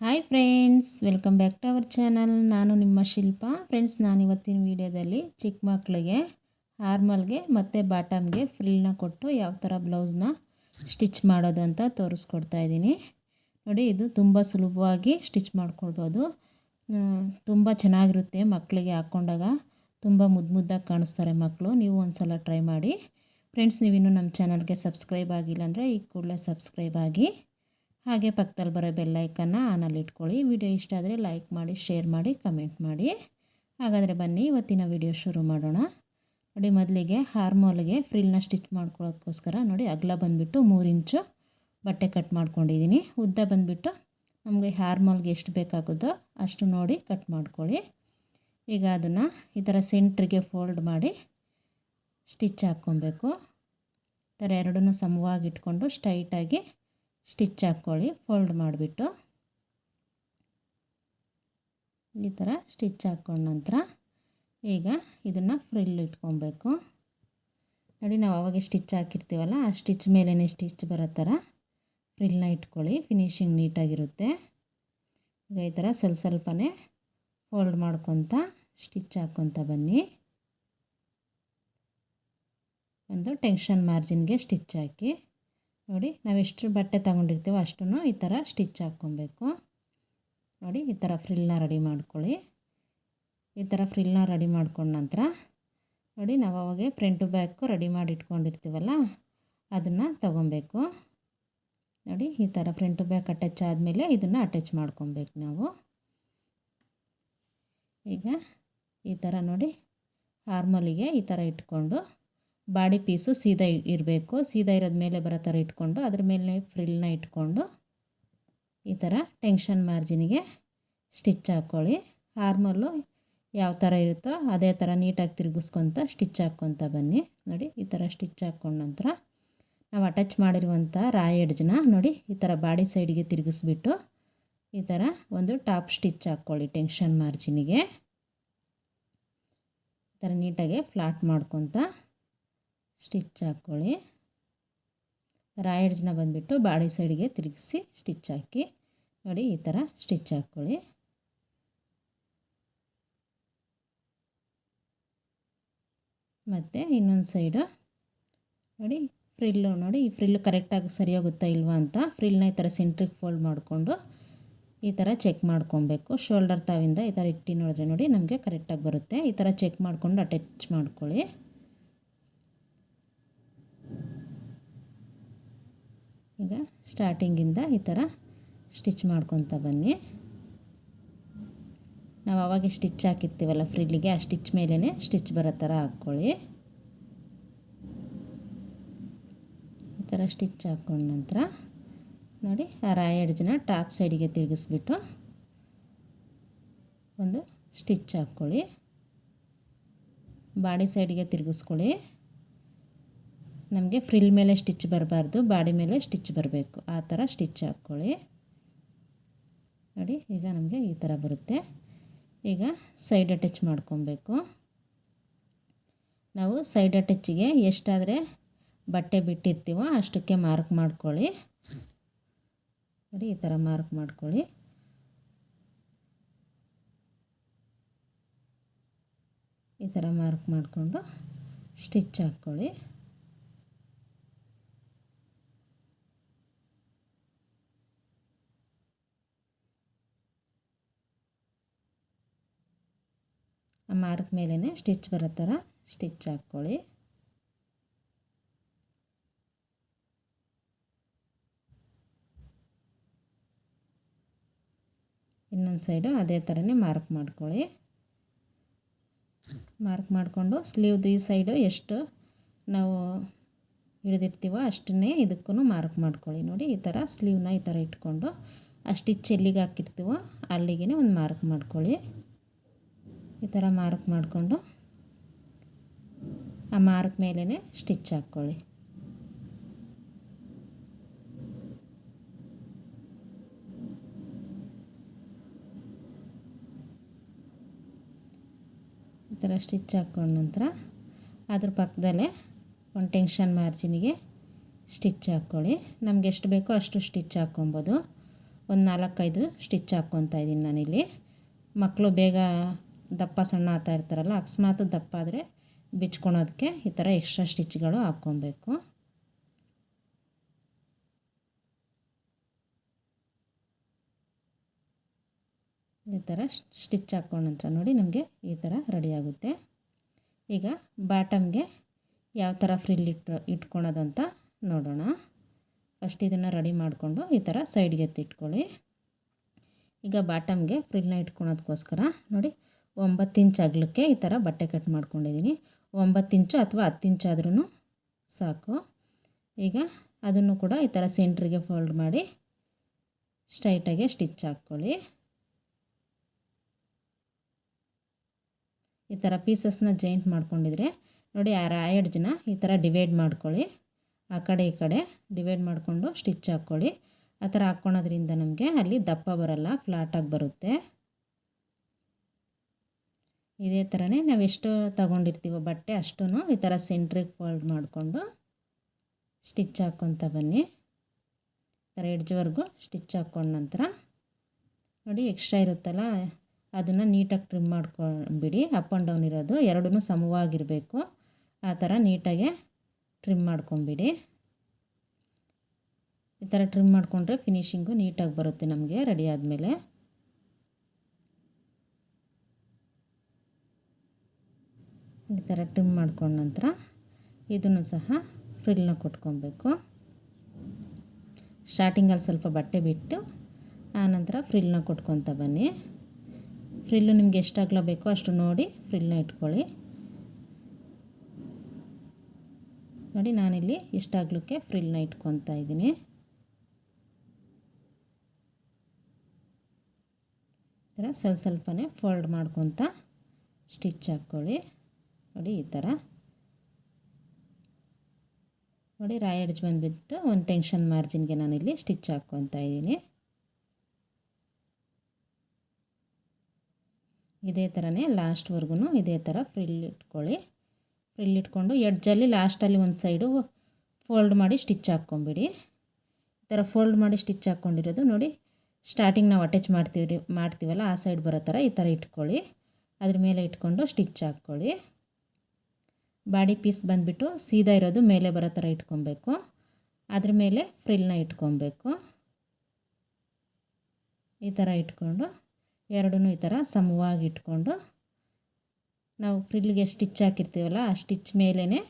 Hi friends welcome back to our channel ನಾನು ನಿಮ್ಮ ಶಿಲ್ಪ. Friends ನಾನು ಇವತ್ತಿನ ವೀಡಿಯೋದಲ್ಲಿ ಚಿಕ್ಕ ಮಕ್ಕಳಿಗೆ ಹಾರ್ಮಲ್ಗೆ ಮತ್ತು ಬಾಟಮ್ಗೆ ಫ್ರಿಲ್ನ ಕೊಟ್ಟು ಯಾವ ಥರ ಬ್ಲೌಸ್ನ ಸ್ಟಿಚ್ ಮಾಡೋದು ಅಂತ ತೋರಿಸ್ಕೊಡ್ತಾ ಇದ್ದೀನಿ. ನೋಡಿ, ಇದು ತುಂಬ ಸುಲಭವಾಗಿ ಸ್ಟಿಚ್ ಮಾಡ್ಕೊಳ್ಬೋದು. ತುಂಬ ಚೆನ್ನಾಗಿರುತ್ತೆ ಮಕ್ಕಳಿಗೆ ಹಾಕ್ಕೊಂಡಾಗ ತುಂಬ ಮುದ್ದು ಮುದ್ದಾಗಿ ಕಾಣಿಸ್ತಾರೆ ಮಕ್ಕಳು. ನೀವು ಒಂದು ಸಲ ಟ್ರೈ ಮಾಡಿ. ಫ್ರೆಂಡ್ಸ್ ನೀವಿನ್ನೂ ನಮ್ಮ ಚಾನಲ್ಗೆ ಸಬ್ಸ್ಕ್ರೈಬ್ ಆಗಿಲ್ಲ ಅಂದರೆ ಈ ಕೂಡಲೇ ಸಬ್ಸ್ಕ್ರೈಬ್ ಆಗಿ. ಹಾಗೆ ಪಕ್ಕದಲ್ಲಿ ಬರೋ ಬೆಲ್ಲೈಕನ್ನು ಆನಲ್ಲಿ ಇಟ್ಕೊಳ್ಳಿ. ವಿಡಿಯೋ ಇಷ್ಟ ಆದರೆ ಲೈಕ್ ಮಾಡಿ ಶೇರ್ ಮಾಡಿ ಕಮೆಂಟ್ ಮಾಡಿ. ಹಾಗಾದರೆ ಬನ್ನಿ, ಇವತ್ತಿನ ವಿಡಿಯೋ ಶುರು ಮಾಡೋಣ. ನೋಡಿ, ಮೊದಲಿಗೆ ಹಾರ್ಮೋಲ್ಗೆ ಫ್ರಿಲ್ನ ಸ್ಟಿಚ್ ಮಾಡ್ಕೊಳ್ಳೋದಕ್ಕೋಸ್ಕರ ನೋಡಿ, ಅಗಲ ಬಂದುಬಿಟ್ಟು ಮೂರು ಇಂಚು ಬಟ್ಟೆ ಕಟ್ ಮಾಡ್ಕೊಂಡಿದ್ದೀನಿ. ಉದ್ದ ಬಂದುಬಿಟ್ಟು ನಮಗೆ ಹಾರ್ಮೋಲ್ಗೆ ಎಷ್ಟು ಬೇಕಾಗುತ್ತೋ ಅಷ್ಟು ನೋಡಿ ಕಟ್ ಮಾಡ್ಕೊಳ್ಳಿ. ಈಗ ಅದನ್ನು ಈ ಥರ ಸೆಂಟ್ರಿಗೆ ಫೋಲ್ಡ್ ಮಾಡಿ ಸ್ಟಿಚ್ ಹಾಕ್ಕೊಬೇಕು. ಈ ಥರ ಎರಡನ್ನೂ ಸಮವಾಗಿ ಇಟ್ಕೊಂಡು ಸ್ಟ್ರೈಟಾಗಿ ಸ್ಟಿಚ್ ಹಾಕ್ಕೊಳ್ಳಿ, ಫೋಲ್ಡ್ ಮಾಡಿಬಿಟ್ಟು. ಈ ಥರ ಸ್ಟಿಚ್ ಹಾಕ್ಕೊಂಡ ನಂತರ ಈಗ ಇದನ್ನು ಫ್ರಿಲ್ ಇಟ್ಕೊಬೇಕು. ನೋಡಿ, ನಾವು ಅವಾಗ ಸ್ಟಿಚ್ ಹಾಕಿರ್ತೀವಲ್ಲ, ಆ ಸ್ಟಿಚ್ ಮೇಲೇ ಸ್ಟಿಚ್ ಬರೋ ಥರ ಫ್ರಿಲ್ನ ಇಟ್ಕೊಳ್ಳಿ, ಫಿನಿಶಿಂಗ್ ನೀಟಾಗಿರುತ್ತೆ. ಈಗ ಈ ಥರ ಸ್ವಲ್ಪ ಸ್ವಲ್ಪನೇ ಫೋಲ್ಡ್ ಮಾಡ್ಕೊತ ಸ್ಟಿಚ್ ಹಾಕ್ಕೊತ ಬನ್ನಿ. ಒಂದು ಟೆನ್ಷನ್ ಮಾರ್ಜಿನ್ಗೆ ಸ್ಟಿಚ್ ಹಾಕಿ. ನೋಡಿ ನಾವು ಎಷ್ಟು ಬಟ್ಟೆ ತಗೊಂಡಿರ್ತೀವೋ ಅಷ್ಟನ್ನು ಈ ಥರ ಸ್ಟಿಚ್ ಹಾಕ್ಕೊಬೇಕು. ನೋಡಿ, ಈ ಥರ ಫ್ರಿಲ್ನ ರೆಡಿ ಮಾಡ್ಕೊಳ್ಳಿ. ಈ ಥರ ಫ್ರಿಲ್ನ ರೆಡಿ ಮಾಡ್ಕೊಂಡ ನಂತರ, ನೋಡಿ, ನಾವು ಅವಾಗೆ ಫ್ರಂಟು ಬ್ಯಾಕು ರೆಡಿ ಮಾಡಿ ಇಟ್ಕೊಂಡಿರ್ತೀವಲ್ಲ ಅದನ್ನು ತಗೊಬೇಕು. ನೋಡಿ, ಈ ಥರ ಫ್ರಂಟು ಬ್ಯಾಕ್ ಅಟ್ಯಾಚ್ ಆದಮೇಲೆ ಇದನ್ನು ಅಟ್ಯಾಚ್ ಮಾಡ್ಕೊಬೇಕು ನಾವು. ಈಗ ಈ ಥರ ನೋಡಿ, ಹಾರ್ಮಲಿಗೆ ಈ ಥರ ಇಟ್ಕೊಂಡು ಬಾಡಿ ಪೀಸು ಸೀದಾ ಇರಬೇಕು. ಸೀದಾ ಇರೋದ ಮೇಲೆ ಬರೋ ಥರ ಇಟ್ಕೊಂಡು ಅದ್ರ ಮೇಲೆ ಫ್ರಿಲ್ನ ಇಟ್ಕೊಂಡು ಈ ಥರ ಟೆನ್ಷನ್ ಮಾರ್ಜಿನಿಗೆ ಸ್ಟಿಚ್ ಹಾಕ್ಕೊಳ್ಳಿ ಹಾರ್ಮಲ್ಲು ಯಾವ ಥರ ಇರುತ್ತೋ ಅದೇ ಥರ ನೀಟಾಗಿ ತಿರುಗಿಸ್ಕೊತ ಸ್ಟಿಚ್ ಹಾಕ್ಕೊತ ಬನ್ನಿ. ನೋಡಿ, ಈ ಥರ ಸ್ಟಿಚ್ ಹಾಕ್ಕೊಂಡ ನಂತರ ನಾವು ಅಟ್ಯಾಚ್ ಮಾಡಿರುವಂಥ ರಾಯ್ ಎಡ್ಜ್ನ ನೋಡಿ, ಈ ಥರ ಬಾಡಿ ಸೈಡಿಗೆ ತಿರುಗಿಸ್ಬಿಟ್ಟು ಈ ಥರ ಒಂದು ಟಾಪ್ ಸ್ಟಿಚ್ ಹಾಕ್ಕೊಳ್ಳಿ ಟೆನ್ಷನ್ ಮಾರ್ಜಿನಿಗೆ. ಈ ಥರ ನೀಟಾಗಿ ಫ್ಲಾಟ್ ಮಾಡ್ಕೊತ ಸ್ಟಿಚ್ ಹಾಕ್ಕೊಳ್ಳಿ. ರಾಯಡ್ಜ್ನ ಬಂದುಬಿಟ್ಟು ಬಾಡಿ ಸೈಡಿಗೆ ತಿರುಗಿಸಿ ಸ್ಟಿಚ್ ಹಾಕಿ. ನೋಡಿ, ಈ ಥರ ಸ್ಟಿಚ್ ಹಾಕ್ಕೊಳ್ಳಿ. ಮತ್ತು ಇನ್ನೊಂದು ಸೈಡು. ನೋಡಿ, ಫ್ರಿಲ್ಲು, ನೋಡಿ, ಈ ಫ್ರಿಲ್ಲು ಕರೆಕ್ಟಾಗಿ ಸರಿ ಹೋಗುತ್ತಾ ಇಲ್ವಾ ಅಂತ ಫ್ರಿಲ್ನ ಈ ಥರ ಸೆಂಟ್ರಿಗೆ ಫೋಲ್ಡ್ ಮಾಡಿಕೊಂಡು ಈ ಥರ ಚೆಕ್ ಮಾಡ್ಕೊಬೇಕು. ಶೋಲ್ಡರ್ ತಾವಿಂದ ಈ ಥರ ಇಟ್ಟು ನೋಡಿದ್ರೆ ನೋಡಿ ನಮಗೆ ಕರೆಕ್ಟಾಗಿ ಬರುತ್ತೆ. ಈ ಥರ ಚೆಕ್ ಮಾಡಿಕೊಂಡು ಅಟ್ಯಾಚ್ ಮಾಡ್ಕೊಳ್ಳಿ. ಈಗ ಸ್ಟಾರ್ಟಿಂಗಿಂದ ಈ ಥರ ಸ್ಟಿಚ್ ಮಾಡ್ಕೊತ ಬನ್ನಿ. ನಾವು ಅವಾಗ ಸ್ಟಿಚ್ ಹಾಕಿರ್ತೀವಲ್ಲ ಫ್ರಿಲ್ಲಿಗೆ ಆ ಸ್ಟಿಚ್ ಮೇಲೇ ಸ್ಟಿಚ್ ಬರೋ ಥರ ಹಾಕ್ಕೊಳ್ಳಿ. ಈ ಥರ ಸ್ಟಿಚ್ ಹಾಕ್ಕೊಂಡ ನಂತರ ನೋಡಿ, ಆ ರಾಯ್ ಟಾಪ್ ಸೈಡಿಗೆ ತಿರುಗಿಸ್ಬಿಟ್ಟು ಒಂದು ಸ್ಟಿಚ್ ಹಾಕ್ಕೊಳ್ಳಿ ಬಾಡಿ ಸೈಡಿಗೆ ತಿರುಗಿಸ್ಕೊಳ್ಳಿ. ನಮಗೆ ಫ್ರಿಲ್ ಮೇಲೆ ಸ್ಟಿಚ್ ಬರಬಾರ್ದು, ಬಾಡಿ ಮೇಲೆ ಸ್ಟಿಚ್ ಬರಬೇಕು. ಆ ಥರ ಸ್ಟಿಚ್ ಹಾಕ್ಕೊಳ್ಳಿ. ನೋಡಿ, ಈಗ ನಮಗೆ ಈ ಥರ ಬರುತ್ತೆ. ಈಗ ಸೈಡ್ ಅಟ್ಯಾಚ್ ಮಾಡ್ಕೊಬೇಕು. ನಾವು ಸೈಡ್ ಅಟ್ಯಾಚಿಗೆ ಎಷ್ಟಾದರೆ ಬಟ್ಟೆ ಬಿಟ್ಟಿರ್ತೀವೋ ಅಷ್ಟಕ್ಕೆ ಮಾರ್ಕ್ ಮಾಡ್ಕೊಳ್ಳಿ. ನೋಡಿ, ಈ ಥರ ಮಾರ್ಕ್ ಮಾಡ್ಕೊಳ್ಳಿ. ಈ ಥರ ಮಾರ್ಕ್ ಮಾಡಿಕೊಂಡು ಸ್ಟಿಚ್ ಹಾಕ್ಕೊಳ್ಳಿ. ಮಾರ್ಕ್ ಮೇಲೇ ಸ್ಟಿಚ್ ಬರೋ ಥರ ಸ್ಟಿಚ್ ಹಾಕ್ಕೊಳ್ಳಿ. ಇನ್ನೊಂದು ಸೈಡು ಅದೇ ಥರನೇ ಮಾರ್ಕ್ ಮಾಡ್ಕೊಳ್ಳಿ. ಮಾರ್ಕ್ ಮಾಡಿಕೊಂಡು ಸ್ಲೀವ್ದು ಈ ಸೈಡು ಎಷ್ಟು ನಾವು ಹಿಡಿದಿರ್ತೀವೋ ಅಷ್ಟನ್ನೇ ಇದಕ್ಕೂ ಮಾರ್ಕ್ ಮಾಡ್ಕೊಳ್ಳಿ ನೋಡಿ, ಈ ಥರ ಸ್ಲೀವ್ನ ಈ ಥರ ಇಟ್ಕೊಂಡು ಆ ಸ್ಟಿಚ್ ಎಲ್ಲಿಗೆ ಹಾಕಿರ್ತೀವೋ ಅಲ್ಲಿಗೆ ಒಂದು ಮಾರ್ಕ್ ಮಾಡ್ಕೊಳ್ಳಿ. ಈ ಥರ ಮಾರ್ಕ್ ಮಾಡಿಕೊಂಡು ಆ ಮಾರ್ಕ್ ಮೇಲೇ ಸ್ಟಿಚ್ ಹಾಕ್ಕೊಳ್ಳಿ. ಈ ಥರ ಸ್ಟಿಚ್ ಹಾಕ್ಕೊಂಡ ನಂತರ ಅದ್ರ ಪಕ್ಕದಲ್ಲೇ ಒಂದು ಟೆನ್ಷನ್ ಮಾರ್ಜಿನಿಗೆ ಸ್ಟಿಚ್ ಹಾಕ್ಕೊಳ್ಳಿ. ನಮ್ಗೆ ಎಷ್ಟು ಬೇಕೋ ಅಷ್ಟು ಸ್ಟಿಚ್ ಹಾಕ್ಕೊಬೋದು. ಒಂದು ನಾಲ್ಕೈದು ಸ್ಟಿಚ್ ಹಾಕ್ಕೊತಾ ಇದ್ದೀನಿ ನಾನಿಲ್ಲಿ. ಮಕ್ಕಳು ಬೇಗ ದಪ್ಪ ಸಣ್ಣ ಆಗ್ತಾ ಇರ್ತಾರಲ್ಲ, ಅಕಸ್ಮಾತ್ ದಪ್ಪ ಆದರೆ ಬಿಚ್ಕೊಳೋದಕ್ಕೆ ಈ ಥರ ಎಕ್ಸ್ಟ್ರಾ ಸ್ಟಿಚ್ಗಳು ಹಾಕ್ಕೊಬೇಕು. ಈ ಥರ ಸ್ಟಿಚ್ ಹಾಕ್ಕೊಂಡ ನಂತರ ನೋಡಿ ನಮಗೆ ಈ ಥರ ರೆಡಿ ಆಗುತ್ತೆ. ಈಗ ಬಾಟಮ್ಗೆ ಯಾವ ಥರ ಫ್ರಿಲ್ ಇಟ್ಟು ಇಟ್ಕೊಳೋದು ಅಂತ ನೋಡೋಣ. ಫಸ್ಟ್ ಇದನ್ನು ರೆಡಿ ಮಾಡಿಕೊಂಡು ಈ ಥರ ಸೈಡ್ಗೆ ಎತ್ತಿಟ್ಕೊಳ್ಳಿ ಈಗ ಬಾಟಮ್ಗೆ ಫ್ರಿಲ್ನ ಇಟ್ಕೊಳೋದಕ್ಕೋಸ್ಕರ ನೋಡಿ ಒಂಬತ್ತು ಇಂಚ್ ಅಗಲಕ್ಕೆ ಈ ಥರ ಬಟ್ಟೆ ಕಟ್ ಮಾಡ್ಕೊಂಡಿದ್ದೀನಿ. ಒಂಬತ್ತು ಇಂಚು ಅಥವಾ ಹತ್ತು ಇಂಚಾದ್ರೂ ಸಾಕು. ಈಗ ಅದನ್ನು ಕೂಡ ಈ ಥರ ಸೆಂಟ್ರಿಗೆ ಫೋಲ್ಡ್ ಮಾಡಿ ಸ್ಟ್ರೈಟಾಗೆ ಸ್ಟಿಚ್ ಹಾಕ್ಕೊಳ್ಳಿ. ಈ ಥರ ಪೀಸಸ್ನ ಜಾಯಿಂಟ್ ಮಾಡ್ಕೊಂಡಿದ್ರೆ ನೋಡಿ ಆ ಜನ ಈ ಥರ ಡಿವೈಡ್ ಮಾಡ್ಕೊಳ್ಳಿ. ಆ ಕಡೆ ಈ ಕಡೆ ಡಿವೈಡ್ ಮಾಡಿಕೊಂಡು ಸ್ಟಿಚ್ ಹಾಕ್ಕೊಳ್ಳಿ. ಆ ಥರ ಹಾಕ್ಕೊಳೋದ್ರಿಂದ ನಮಗೆ ಅಲ್ಲಿ ದಪ್ಪ ಬರಲ್ಲ, ಫ್ಲಾಟಾಗಿ ಬರುತ್ತೆ. ಇದೇ ಥರನೇ ನಾವು ಎಷ್ಟು ತಗೊಂಡಿರ್ತೀವೋ ಬಟ್ಟೆ ಅಷ್ಟೂ ಈ ಥರ ಸೆಂಟ್ರಿಗೆ ಫೋಲ್ಡ್ ಮಾಡಿಕೊಂಡು ಸ್ಟಿಚ್ ಹಾಕ್ಕೊತ ಬನ್ನಿ. ಥರ ಎಡ್ಜ್ವರೆಗೂ ಸ್ಟಿಚ್ ಹಾಕ್ಕೊಂಡ ನಂತರ ನೋಡಿ ಎಕ್ಸ್ಟ್ರಾ ಇರುತ್ತಲ್ಲ, ಅದನ್ನು ನೀಟಾಗಿ ಟ್ರಿಮ್ ಮಾಡ್ಕೊಂಡ್ಬಿಡಿ. ಅಪ್ ಆ್ಯಂಡ್ ಡೌನ್ ಇರೋದು ಎರಡೂ ಸಮವಾಗಿರಬೇಕು. ಆ ಥರ ನೀಟಾಗೆ ಟ್ರಿಮ್ ಮಾಡ್ಕೊಂಬಿಡಿ. ಈ ಥರ ಟ್ರಿಮ್ ಮಾಡಿಕೊಂಡ್ರೆ ಫಿನಿಶಿಂಗು ನೀಟಾಗಿ ಬರುತ್ತೆ ನಮಗೆ ರೆಡಿ ಆದಮೇಲೆ. ಈ ಥರ ಟ್ರಿಮ್ ಮಾಡ್ಕೊಂಡ ನಂತರ ಇದನ್ನು ಸಹ ಫ್ರಿಲ್ನ ಕೊಟ್ಕೊಬೇಕು. ಸ್ಟಾರ್ಟಿಂಗಲ್ಲಿ ಸ್ವಲ್ಪ ಬಟ್ಟೆ ಬಿಟ್ಟು ಆನಂತರ ಫ್ರಿಲ್ನ ಕೊಟ್ಕೊತ ಬನ್ನಿ. ಫ್ರಿಲ್ಲು ನಿಮ್ಗೆ ಎಷ್ಟು ಬೇಕೋ ಅಷ್ಟು ನೋಡಿ ಫ್ರಿಲ್ನ ಇಟ್ಕೊಳ್ಳಿ. ನೋಡಿ ನಾನಿಲ್ಲಿ ಇಷ್ಟ ಅಗಲಕ್ಕೆ ಫ್ರಿಲ್ನ ಇಟ್ಕೊತಾ ಇದ್ದೀನಿ. ಥರ ಸ್ವಲ್ಪ ಸ್ವಲ್ಪನೇ ಫೋಲ್ಡ್ ಮಾಡ್ಕೊತ ಸ್ಟಿಚ್ ಹಾಕ್ಕೊಳ್ಳಿ. ನೋಡಿ ಈ ಥರ. ನೋಡಿ ರಾಯ್ ಎಡ್ಜ್ ಬಂದುಬಿಟ್ಟು ಒಂದು ಟೆನ್ಷನ್ ಮಾರ್ಜಿನ್ಗೆ ನಾನಿಲ್ಲಿ ಸ್ಟಿಚ್ ಹಾಕ್ಕೊತಾ ಇದ್ದೀನಿ. ಇದೇ ಥರನೇ ಲಾಸ್ಟ್ವರೆಗೂ ಇದೇ ಥರ ಫ್ರಿಲ್ ಇಟ್ಕೊಳ್ಳಿ. ಫ್ರಿಲ್ ಇಟ್ಕೊಂಡು ಎಡ್ಜಲ್ಲಿ ಲಾಸ್ಟಲ್ಲಿ ಒಂದು ಸೈಡು ಫೋಲ್ಡ್ ಮಾಡಿ ಸ್ಟಿಚ್ ಹಾಕ್ಕೊಂಬಿಡಿ. ಈ ಥರ ಫೋಲ್ಡ್ ಮಾಡಿ ಸ್ಟಿಚ್ ಹಾಕ್ಕೊಂಡಿರೋದು ನೋಡಿ ಸ್ಟಾರ್ಟಿಂಗ್ ನಾವು ಅಟ್ಯಾಚ್ ಮಾಡ್ತೀವಿ ಮಾಡ್ತೀವಲ್ಲ ಆ ಸೈಡ್ ಬರೋ ಥರ ಈ ಥರ ಇಟ್ಕೊಳ್ಳಿ. ಅದ್ರ ಮೇಲೆ ಇಟ್ಕೊಂಡು ಸ್ಟಿಚ್ ಹಾಕ್ಕೊಳ್ಳಿ. ಬಾಡಿ ಪೀಸ್ ಬಂದುಬಿಟ್ಟು ಸೀದಾ ಇರೋದು ಮೇಲೆ ಬರೋ ಥರ ಇಟ್ಕೊಬೇಕು. ಅದ್ರ ಮೇಲೆ ಫ್ರಿಲ್ನ ಇಟ್ಕೊಬೇಕು. ಈ ಥರ ಇಟ್ಕೊಂಡು ಎರಡೂ ಈ ಥರ ಸಮವಾಗಿ ಇಟ್ಕೊಂಡು ನಾವು ಫ್ರಿಲ್ಗೆ ಸ್ಟಿಚ್ ಹಾಕಿರ್ತೀವಲ್ಲ, ಆ ಸ್ಟಿಚ್ ಮೇಲೇ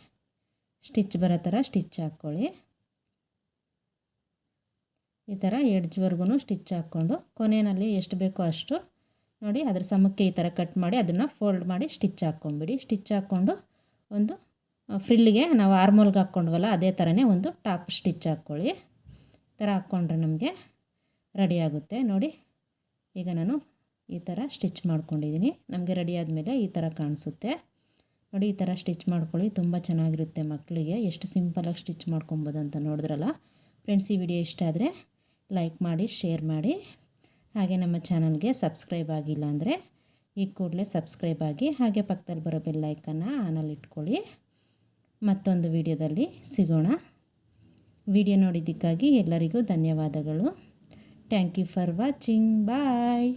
ಸ್ಟಿಚ್ ಬರೋ ಥರ ಸ್ಟಿಚ್ ಹಾಕ್ಕೊಳ್ಳಿ. ಈ ಥರ ಎಡ್ಜ್ವರೆಗೂ ಸ್ಟಿಚ್ ಹಾಕ್ಕೊಂಡು ಕೊನೆಯಲ್ಲಿ ಎಷ್ಟು ಬೇಕೋ ಅಷ್ಟು ನೋಡಿ ಅದ್ರ ಸಮಕ್ಕೆ ಈ ಥರ ಕಟ್ ಮಾಡಿ ಅದನ್ನು ಫೋಲ್ಡ್ ಮಾಡಿ ಸ್ಟಿಚ್ ಹಾಕ್ಕೊಂಬಿಡಿ. ಸ್ಟಿಚ್ ಹಾಕ್ಕೊಂಡು ಒಂದು ಫ್ರಿಲ್ಲಿಗೆ ನಾವು ಆರ್ಮೋಲ್ಗೆ ಹಾಕ್ಕೊಂಡ್ವಲ್ಲ, ಅದೇ ಥರನೇ ಒಂದು ಟಾಪ್ ಸ್ಟಿಚ್ ಹಾಕ್ಕೊಳ್ಳಿ. ಈ ಥರ ಹಾಕ್ಕೊಂಡ್ರೆ ನಮಗೆ ರೆಡಿ ಆಗುತ್ತೆ. ನೋಡಿ, ಈಗ ನಾನು ಈ ಥರ ಸ್ಟಿಚ್ ಮಾಡ್ಕೊಂಡಿದ್ದೀನಿ. ನಮಗೆ ರೆಡಿ ಆದಮೇಲೆ ಈ ಥರ ಕಾಣಿಸುತ್ತೆ. ನೋಡಿ, ಈ ಥರ ಸ್ಟಿಚ್ ಮಾಡ್ಕೊಳ್ಳಿ. ತುಂಬ ಚೆನ್ನಾಗಿರುತ್ತೆ ಮಕ್ಕಳಿಗೆ ಎಷ್ಟು ಸಿಂಪಲಾಗಿ ಸ್ಟಿಚ್ ಮಾಡ್ಕೊಬೋದು ಅಂತ ನೋಡಿದ್ರಲ್ಲ? ಫ್ರೆಂಡ್ಸ್ ಈ ವಿಡಿಯೋ ಇಷ್ಟ ಆದರೆ ಲೈಕ್ ಮಾಡಿ ಶೇರ್ ಮಾಡಿ. ಹಾಗೆ ನಮ್ಮ ಚಾನಲ್ಗೆ ಸಬ್ಸ್ಕ್ರೈಬ್ ಆಗಿಲ್ಲ ಅಂದರೆ ಈಗ ಕೂಡಲೇ ಸಬ್ಸ್ಕ್ರೈಬ್ ಆಗಿ ಹಾಗೆ ಪಕ್ಕದಲ್ಲಿ ಬರೋ ಬೆಲ್ಲೈಕನ್ನು ಆನಲ್ಲಿ ಇಟ್ಕೊಳ್ಳಿ. ಮತ್ತೊಂದು ವಿಡಿಯೋದಲ್ಲಿ ಸಿಗೋಣ. ವಿಡಿಯೋ ನೋಡಿದ್ದಕ್ಕಾಗಿ ಎಲ್ಲರಿಗೂ ಧನ್ಯವಾದಗಳು. Thank you for watching bye